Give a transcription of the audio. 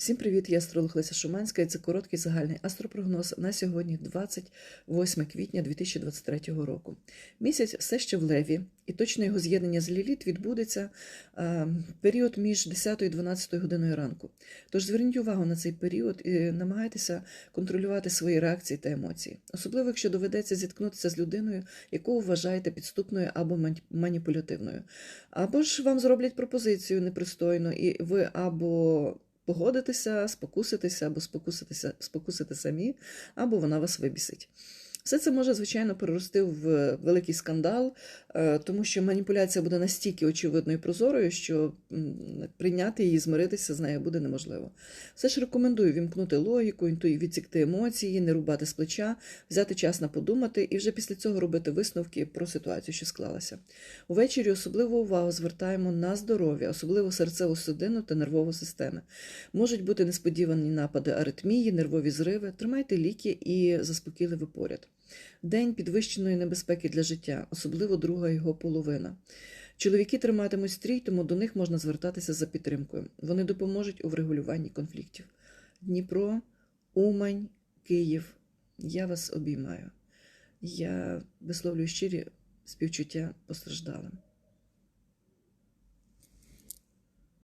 Всім привіт, я астролог Леся Шуманська, і це короткий загальний астропрогноз на сьогодні, 28 квітня 2023 року. Місяць все ще в леві, і точне його з'єднання з Ліліт відбудеться період між 10 і 12 годиною ранку. Тож зверніть увагу на цей період і намагайтеся контролювати свої реакції та емоції, особливо якщо доведеться зіткнутися з людиною, яку вважаєте підступною або маніпулятивною. Або ж вам зроблять пропозицію непристойну, і ви або погодитеся, спокуситися, або спокуситися, спокусити самі, або вона вас вибісить. Все це може, звичайно, перерости в великий скандал, е, тому що маніпуляція буде настільки очевидною і прозорою, що прийняти її, змиритися з нею буде неможливо. Все ж рекомендую вімкнути логіку, відсікти емоції, не рубати з плеча, взяти час на подумати і вже після цього робити висновки про ситуацію, що склалася. Увечері особливу увагу звертаємо на здоров'я, особливо серцеву судину та нервову систему. Можуть бути несподівані напади аритмії, нервові зриви. Тримайте ліки і заспокійливі поряд. День підвищеної небезпеки для життя, особливо друга його половина. Чоловіки триматимуть стрій, тому до них можна звертатися за підтримкою. Вони допоможуть у врегулюванні конфліктів. Дніпро, Умань, Київ. Я вас обіймаю. Я висловлюю щирі співчуття постраждалим.